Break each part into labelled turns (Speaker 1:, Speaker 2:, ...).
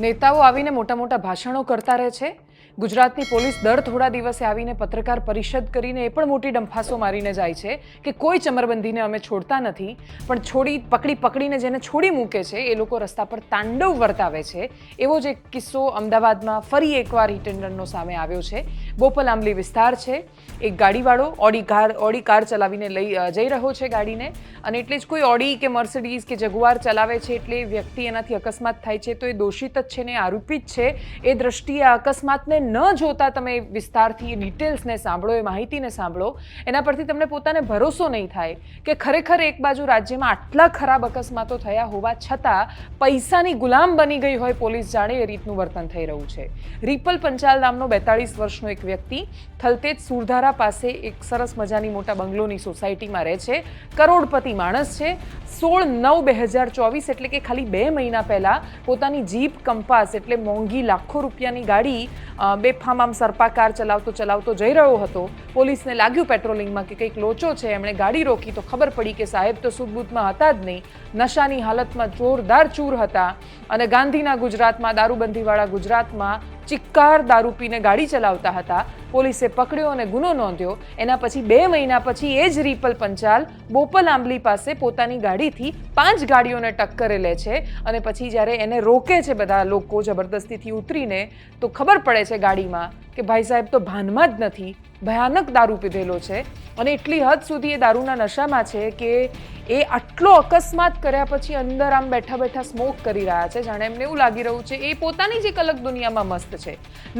Speaker 1: નેતાઓ આવીને મોટા મોટા ભાષણો કરતા રહે છે. ગુજરાતની પોલીસ દર થોડા દિવસે આવીને પત્રકાર પરિષદ કરીને એ પણ મોટી ડંફાસો મારીને જાય છે કે કોઈ ચમરબંધીને અમે છોડતા નથી, પણ છોડી પકડી પકડીને જેને છોડી મૂકે છે, એ લોકો રસ્તા પર તાંડવ વર્તાવે છે. એવો જ એક કિસ્સો અમદાવાદમાં ફરી એકવાર હિટ સામે આવ્યો છે. બોપલ આંબલી વિસ્તાર છે. એક ગાડીવાળો ઓડી કાર ઓડી કાર ચલાવીને લઈ જઈ રહ્યો છે ગાડીને. અને એટલે જ કોઈ ઓડી કે મર્સિડીઝ કે જગુઆર ચલાવે છે એટલે વ્યક્તિ એનાથી અકસ્માત થાય છે, તો એ દોષિત જ છે ને આરોપિત છે. એ દ્રષ્ટિએ અકસ્માતને ન જોતા તમે વિસ્તારથી ડિટેલ્સને સાંભળો, એ માહિતીને સાંભળો, એના પરથી તમને પોતાને ભરોસો નહીં થાય કે ખરેખર એક બાજુ રાજ્યમાં આટલા ખરાબ અકસ્માતો થયા હોવા છતાં પૈસાની ગુલામ બની ગઈ હોય પોલીસ જાણે એ રીતનું વર્તન થઈ રહ્યું છે. રિપલ પંચાલ નામનો બેતાળીસ વર્ષનો એક વ્યક્તિ થલતેજ સુરધારા પાસે એક સરસ મજાની મોટા બંગલોની સોસાયટીમાં રહે છે. કરોડપતિ માણસ છે. સોળ નવ બે હજાર ચોવીસ એટલે કે ખાલી બે મહિના પહેલાં પોતાની જીપ કંપાસ એટલે મોંઘી લાખો રૂપિયાની ગાડી બેફામામ બેફામ આમ સરપા ચલાવતો ચલાવતો જઈ રહ્યો હતો. પોલીસને લાગ્યું પેટ્રોલિંગમાં કે કંઈક લોચો છે, એમણે ગાડી રોકી તો ખબર પડી કે સાહેબ તો સુદબૂતમાં હતા જ નહીં. નશાની હાલતમાં જોરદાર ચૂર હતા અને ગાંધીના ગુજરાતમાં, દારૂબંધીવાળા ગુજરાતમાં ચિક્કાર દારૂ પીને ગાડી ચલાવતા હતા. પોલીસે પકડ્યો અને ગુનો નોંધ્યો. એના પછી બે મહિના પછી એ જ રીપલ પંચાલ બોપલ આંબલી પાસે પોતાની ગાડીથી પાંચ ગાડીઓને ટક્કરે લે છે અને પછી જ્યારે એને રોકે છે બધા લોકો જબરદસ્તીથી ઉતરીને, તો ખબર પડે છે ગાડીમાં કે ભાઈ સાહેબ તો ભાનમાં જ નથી, ભયાનક દારૂ પીધેલો છે. અને એટલી હદ સુધી એ દારૂના નશામાં છે કે એ આટલો અકસ્માત કર્યા પછી અંદર આમ બેઠા બેઠા સ્મોક કરી રહ્યા છે, જાણે એમને એવું લાગી રહ્યું છે. એ પોતાની જ એક અલગ દુનિયામાં મસ્ત છે.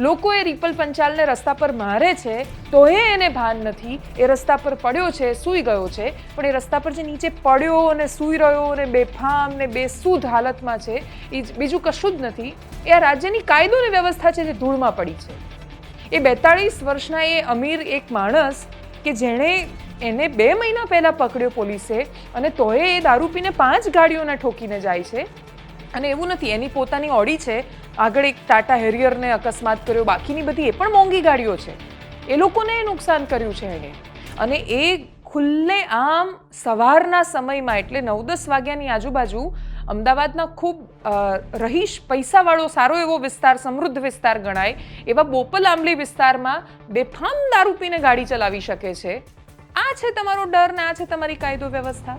Speaker 1: લોકો એ રીપલ પંચાલને રસ્તા પર મારે છે, તોય એને ભાન નથી. એ રસ્તા પર પડ્યો છે, સૂઈ ગયો છે. પણ એ રસ્તા પર જે નીચે પડ્યો અને સૂઈ રહ્યો અને બેફામ ને બેસુધ હાલતમાં છે, એ બીજું કશું જ નથી. એ આ રાજ્યની કાયદો અને વ્યવસ્થા છે જે ધૂળમાં પડી છે. એ બેતાળીસ વર્ષના એ અમીર એક માણસ કે જેણે એને બે મહિના પહેલાં પકડ્યો પોલીસે અને તોય એ દારૂ પીને પાંચ ગાડીઓને ઠોકીને જાય છે. અને એવું નથી, એની પોતાની ઓડી છે. આગળ એક ટાટા હેરિયરને અકસ્માત કર્યો, બાકીની બધી એ પણ મોંઘી ગાડીઓ છે. એ લોકોને નુકસાન કર્યું છે એણે અને એ ખુલ્લે આમ સવારના સમયમાં, એટલે નવ દસ વાગ્યાની આજુબાજુ, અમદાવાદના ખૂબ રહીશ પૈસાવાળો સારો એવો વિસ્તાર, સમૃદ્ધ વિસ્તાર ગણાય, એવા બોપલ આંબલી વિસ્તારમાં બેફામ દારૂ પીને ગાડી ચલાવી શકે છે. આ છે તમારો ડર ને આ છે તમારી કાયદો વ્યવસ્થા?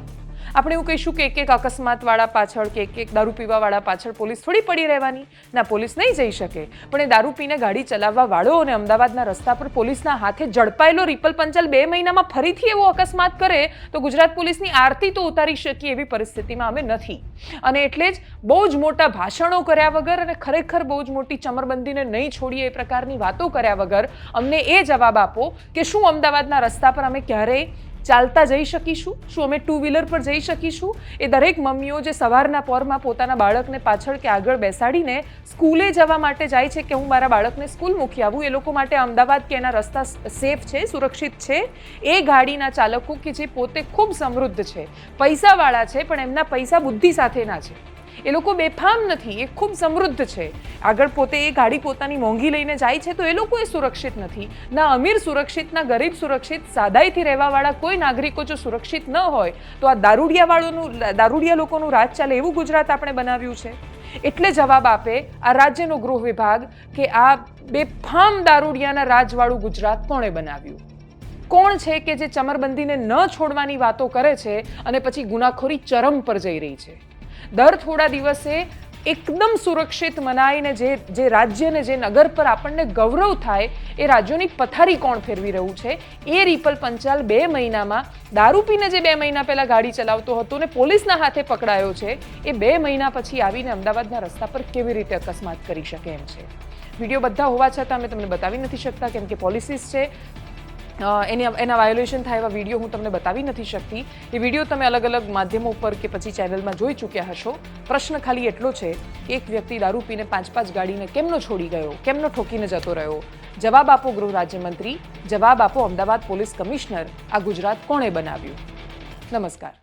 Speaker 1: આપણે એવું કહીશું કે એક એક અકસ્માતવાળા પાછળ કે એક એક દારૂ પીવાવાળા પાછળ પોલીસ થોડી પડી રહેવાની. ના, પોલીસ નહીં જઈ શકે. પણ એ દારૂ પીને ગાડી ચલાવવા વાળો અને અમદાવાદના રસ્તા પર પોલીસના હાથે ઝડપાયેલો રિપલ પંચાલ બે મહિનામાં ફરીથી એવો અકસ્માત કરે, તો ગુજરાત પોલીસની આરતી તો ઉતારી શકીએ એવી પરિસ્થિતિમાં અમે નથી. અને એટલે જ બહુ જ મોટા ભાષણો કર્યા વગર અને ખરેખર બહુ જ મોટી ચમરબંધીને નહીં છોડીએ એ પ્રકારની વાતો કર્યા વગર અમને એ જવાબ આપો કે શું અમદાવાદના રસ્તા પર અમે ક્યારેય ચાલતા જઈ શકીશું. શું અમે ટુ વ્હીલર પર જઈ શકીશું? એ દરેક મમ્મીઓ જે સવારના પોરમાં પોતાના બાળકને પાછળ કે આગળ બેસાડીને સ્કૂલે જવા માટે જાય છે કે હું મારા બાળકને સ્કૂલ મૂકી આવું, એ લોકો માટે અમદાવાદ કે એના રસ્તા સેફ છે, સુરક્ષિત છે. એ ગાડીના ચાલકો કે જે પોતે ખૂબ સમૃદ્ધ છે. પૈસાવાળા છે, પણ એમના પૈસા બુદ્ધિ સાથેના છે. એ લોકો બેફામ નથી, એ ખૂબ સમૃદ્ધ છે. આગળ પોતે એ ગાડી પોતાની મોંઘી લઈને જાય છે તો એ લોકો એ સુરક્ષિત નથી. ના અમીર સુરક્ષિત, ના ગરીબ સુરક્ષિત, સાદાઈથી રહેવાવાળા કોઈ નાગરિકો જો સુરક્ષિત ન હોય, તો આ દારૂડિયાવાળોનું, દારૂડિયા લોકોનું રાજ ચાલે એવું ગુજરાત આપણે બનાવ્યું છે. એટલે જવાબ આપે આ રાજ્યનો ગૃહ વિભાગ કે આ બેફામ દારૂડિયાના રાજવાળું ગુજરાત કોણે બનાવ્યું? કોણ છે કે જે ચમરબંધીને ન છોડવાની વાતો કરે છે અને પછી ગુનાખોરી ચરમ પર જઈ રહી છે? દર થોડા દિવસે એકદમ સુરક્ષિત મનાઈને જે જે રાજ્યને જે નગર પર આપણને ગૌરવ થાય એ રાજ્યોની પથારી કોણ ફેરવી રહ્યું છે? એ રિપલ પંચાલ બે મહિનામાં દારૂ પીને જે બે મહિના પહેલાં ગાડી ચલાવતો હતો ને પોલીસના હાથે પકડાયો છે, એ બે મહિના પછી આવીને અમદાવાદના રસ્તા પર કેવી રીતે અકસ્માત કરી શકે એમ છે? વીડિયો બધા હોવા છતાં અમે તમને બતાવી નથી શકતા કેમ કે પોલિસીસ છે એની એના વાયોલેશન થાય એવા વીડિયો હું તમને બતાવી નથી શકતી. એ વીડિયો તમે અલગ અલગ માધ્યમો ઉપર કે પછી ચેનલમાં જોઈ ચૂક્યા હશો. પ્રશ્ન ખાલી એટલો છે કે એક વ્યક્તિ દારૂ પીને પાંચ પાંચ ગાડીને કેમનો છોડી ગયો? કેમનો ઠોકીને જતો રહ્યો? જવાબ આપો ગૃહ રાજ્યમંત્રી, જવાબ આપો અમદાવાદ પોલીસ કમિશનર. આ ગુજરાત કોણે બનાવ્યું? નમસ્કાર.